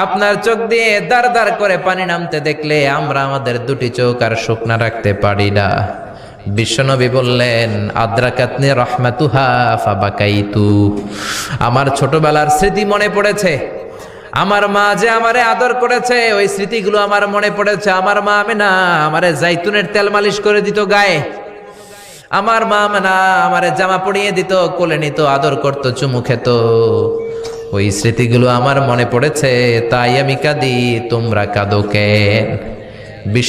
আপনার চোখ দিয়ে দার দার করে পানি নামতে দেখলে আমরা আমাদের দুটি চোখ আর শুকনা রাখতে পারি না। বিশ্বনবী বললেন, আদ্রাকাতনি রহমাতুহা ফাবাকাইতু। আমার ছোটবেলার স্মৃতি মনে পড়েছে। আমার মা যে আমারে আদর করেছে, ওই স্মৃতিগুলো আমার মনে পড়েছে। আমার মা আমি না আমারে জাইতুনের তেল মালিশ করে দিত গায়ে। আমার মা না আমারে জামা পরিয়ে দিত, কোলে নিত, আদর করতো, চুমু খেত। ওই স্মৃতিগুলো আমার মনে পড়েছে তাই আমি কাঁদি তোমরা কাঁদো কেন?